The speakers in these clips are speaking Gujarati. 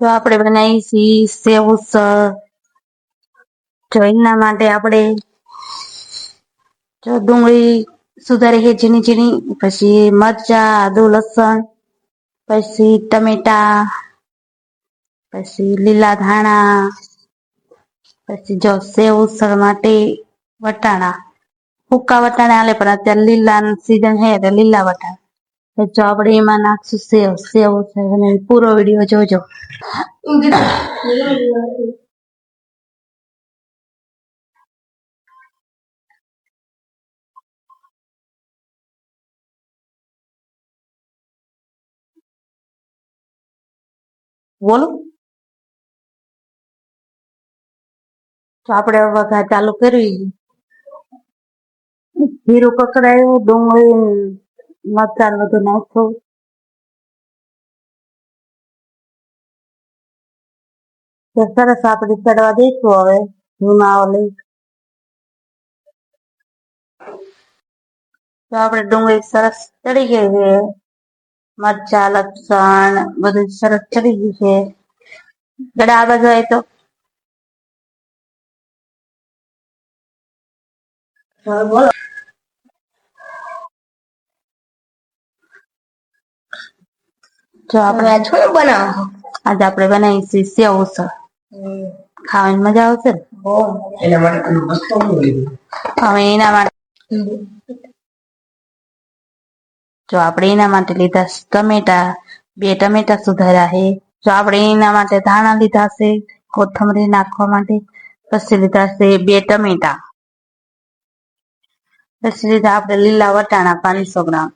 તો આપણે બનાવી છીએ સેવ ઉસળ તો એના માટે આપણે જો ડુંગળી સુધારી છે ઝીણી ઝીણી, પછી મરચા, આદુ, લસણ, પછી ટમેટા, પછી લીલા ધાણા, પછી જો સેવ ઉસળ માટે વટાણા. હુક્કા વટાણા હાલે, પણ અત્યારે લીલા સીઝન છે એટલે લીલા વટાણા. જો આપણે એમાં નાખશું સેવ સેવ છે અને પૂરો વીડિયો જોજો. બોલો. તો આપણે વઘાર ચાલુ કરવી જીરું કકડાયું ડુંગળી મરચાં બધું નાખવું તો સરસ આપણે ચડવા દઈશું હવે ધીમા ઓલી તો આપણે ડુંગળી સરસ ચડી ગઈ છે મરચા લસણ બધું સરસ ચડી ગયું છે ગળા આ બાજુ તો બોલો જો આપણે આજ થોડું બનાવો આજે આપણે બનાવીશું સેવ ઉસળ ખાવાની મજા આવશે ને? એના માટે હવે એના માટે જો આપણે એના માટે લીધા ટમેટા બે ટમેટા સુધાર્યા છે. જો આપણે એના માટે ધાણા લીધા છે કોથમરી નાખવા માટે પછી લીધા છે બે ટમેટા. પછી લીધા આપણે લીલા વટાણા પાંચસો ગ્રામ.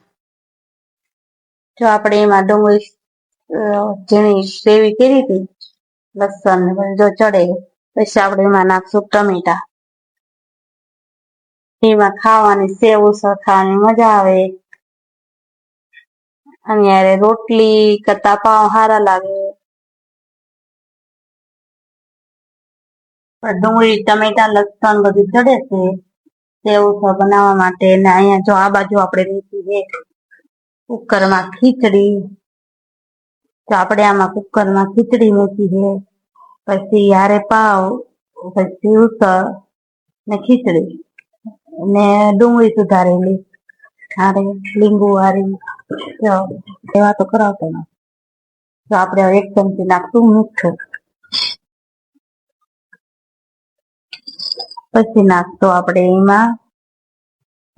જો આપણે એમાં ડુંગળી ઝીણી સેવી કરી હતી, લસણ ને જો ચડે, પછી આપણે એમાં નાખશું ટમેટા. એમાં ખાવાની સેવ ઉસળ ખાવાની મજા આવે. અને યારે રોટલી કરતા પાવ સારા લાગે. ડુંગળી, ટમેટા, લસણ બધું ચડે છે, સેવ ઉસળ બનાવવા માટે. ને અહીંયા જો આ બાજુ આપણે લીધી છે, કુકરમાં ખીચડી. તો આપણે આમાં કુકરમાં ખીચડી મૂકી છે, પછી હારે પાવ, પછી ઉસળ ને ખીચડી ને ડુંગળી સુધારેલી, હારે લીંબુ હારી એવા તો કરાવતો તો આપણે એક ચમચી નાખશું મીઠું. પછી નાખતો આપણે એમાં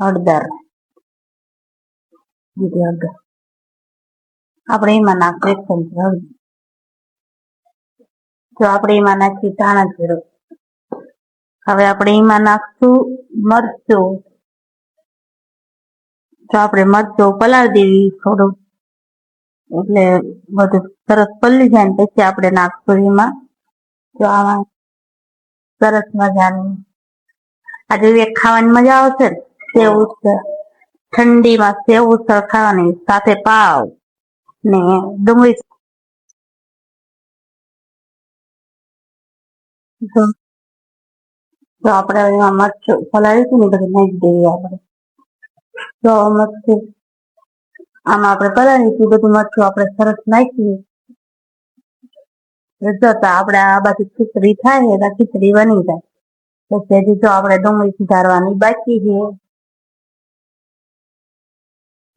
હળદર. હળદર. આપણે એમાં નાખશું એક જો આપણે એમાં નાખી ધાણા જીરું હવે આપણે એમાં નાખશું મરચું. તો આપણે મરચું પલાળી દેવી થોડું, એટલે બધું સરસ પલળી જાય ને પછી આપણે નાખશું એમાં. તો આમાં સરસ મજાનું, આજે એક ખાવાની મજા આવશે ને, સેવ ઠંડીમાં સેવ સર ખાવાની સાથે પાવ. ને ડુંગળી તો તો આપણે એમાં મરચું હતું ને બધું નાખી દેવી આપણે તો મરચું આમાં આપણે હતું બધું મરચું આપણે સરસ નાખીએ જતા આપણે આ બાજુ ખીચડી થાય એટલે ખીચડી બની જાય પછી હજી જો આપણે ડુંગળી સુધારવાની બાકી છે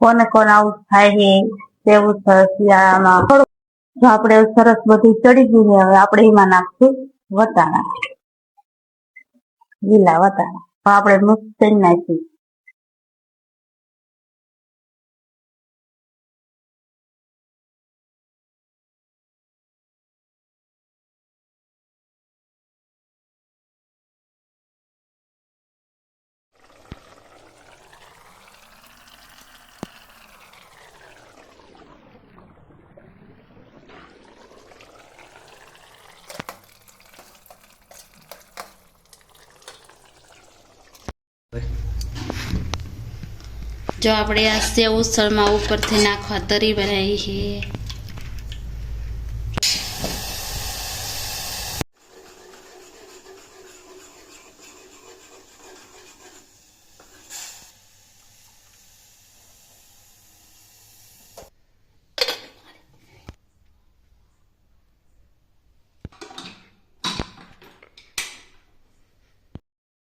કોને કોને આવું થાય છે તેવું સરસ શિયાળામાં થોડું આપણે સરસ બધું ચડી ગયું હવે આપણે એમાં નાખશું વટાણા. લીલા વટાણા. આપણે મિક્સ કરી નાખીએ. जो आप स्थल में ऊपर थी नाखा तरी बनाई है।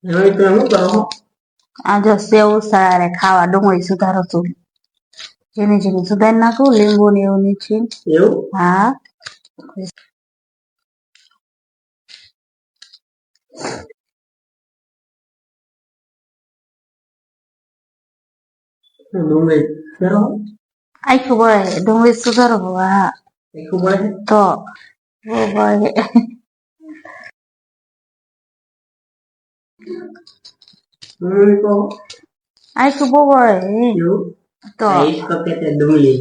नहीं तो हम तो हम આ જો સેવ સળારે ખાવા ડુંગળી સુધારો છું ઝીણી ઝીણી સુધારી નાખું લીંબુ ને એવું નીચે એવું હા ડુંગળી ફેરો આખું બળે ડુંગળી સુધારો હા આખું બળે તો બહુ બળે ડુંગળી તો આખું બહુ બળે એવું તો આ इसको कहते हैं डुंगली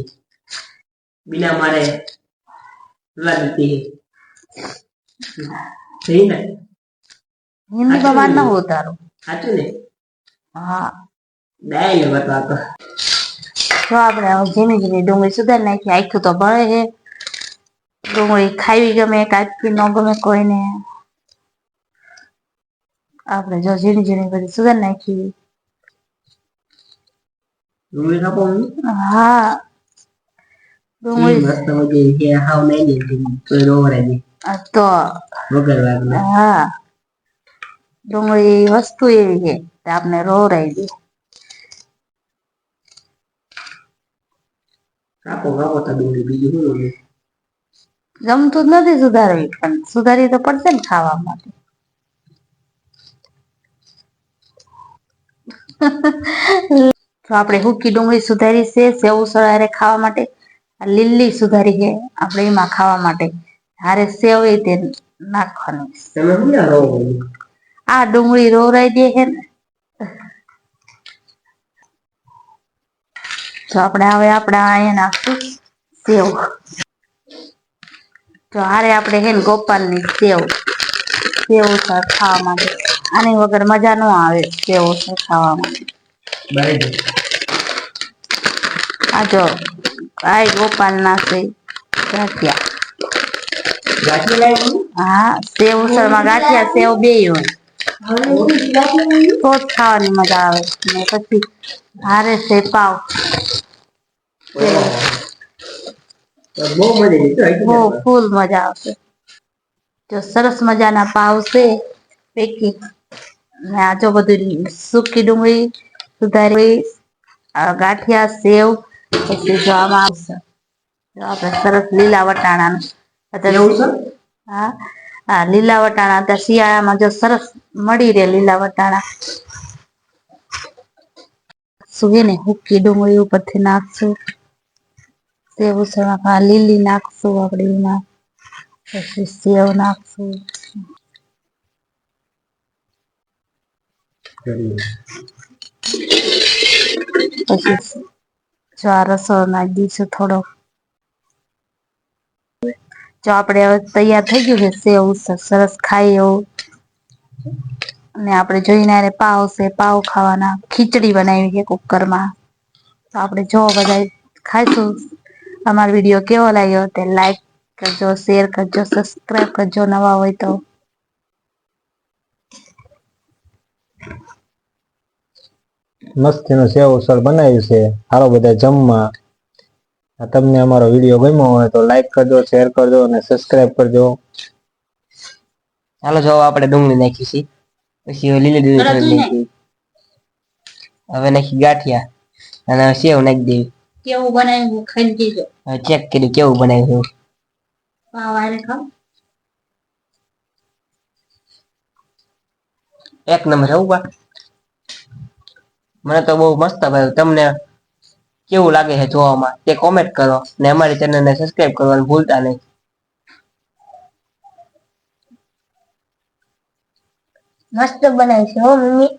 बिना मारे रुला देती है सही ना હિન્દીમાં માર ના ઉતારું સાચું ને હા ડાયલ બતા તો જો આપણે હવે ઝીણી ઝીણી ડુંગળી સુધારી નાખી આખું તો બળે છે ડુંગળી ખાવી ગમે કાચી ન ગમે કોઈને આપણે જો ઝીણી ઝીણી બધી સુધારી નાખી ડુંગળી નાખો હા. ડુંગળી મસ્ત મજા કે હાવ દેતી તો રોવરે દે આ તો વગર વાગના. હા. ડુંગળી વસ્તુ એવી છે કે આપણે રોવરાઈ દે. કાપો કાપો તો ડુંગળી બીજું શું? ગમતું જ નથી સુધારવી પણ સુધારી તો પડશે ને ખાવા માટે. તો આપણે હુકી ડુંગળી સુધારી છે સેવ સળારે ખાવા માટે. લીલી સુધારી છે આપણે એમાં ખાવા માટે. હારે સેવ એ તે નાખવાની. આ ડુંગળી રોવરાઈ દે છે ને. તો આપણે હવે આપણે અહીંયા નાખશું સેવ. તો હારે આપણે હે ને ગોપાલની સેવ. સેવ ખાવા માટે આની વગર મજા ન આવે સેવ છે ખાવામાં. આ જો આ ગોપાલ ના છે ગાંઠિયા. હા સેવ ઉસળમાં ગાંઠિયા સેવ બે હોય. તો જ ખાવાની મજા આવે. ને પછી હારે છે પાવ. બહુ ફૂલ મજા આવશે. જો સરસ મજાના પાવ છે પેકી. ને આ જો બધું સૂકી ડુંગળી સુધારી આ ગાંઠિયા સેવ પછી જો આમાં આવશે. જો આપણે સરસ લીલા વટાણાનું. એવું હા હા લીલા વટાણા. અત્યારે શિયાળામાં જો સરસ મળી રહે લીલા વટાણા. શું ને હુકી ડુંગળી ઉપરથી નાખશું. સેવ ઉસળમાં લીલી નાખશું આપણે એમાં. પછી સેવ નાખશું. પછી જો આ રસો નાખી દઈશું થોડો. જો આપણે હવે તૈયાર થઈ ગયું છે, સેવ સરસ ખાઈ એવું. અને આપણે જોઈને હારે પાવ છે, પાવ ખાવાના, ખીચડી બનાવી છે કુકરમાં. તો આપણે જો બધા ખાઈશું. અમારો વીડિયો કેવો લાગ્યો તે લાઈક કરજો શેર કરજો સબસ્ક્રાઈબ કરજો નવા હોય તો. મસ્તીનું સેવ ઉસળ બનાવ્યું છે. હાલો બધા જમવા. તમને અમારો વીડિયો ગમ્યો હોય તો લાઈક કરજો શેર કરજો અને સબસ્ક્રાઇબ કરજો. ચાલો જો આપણે ડુંગળી નાખી છે. પછી હવે લીલી ડુંગળી નાખી હવે નાખી ગાંઠિયા અને સેવ નાખી દેવી કેવું બનાવ્યું ખાઈ દીજો ચેક કર્યું કેવું બનાવ્યું. એક નંબર હવું બા. મને તો બહુ મસ્ત ભાઈ. તમને કેવું લાગે છે જોવામાં? તે કોમેન્ટ કરો. ને અમારી ચેનલને સબસ્ક્રાઇબ કરવાનું ભૂલતા નહીં. મસ્ત બનાવી છે હો મમ્મી.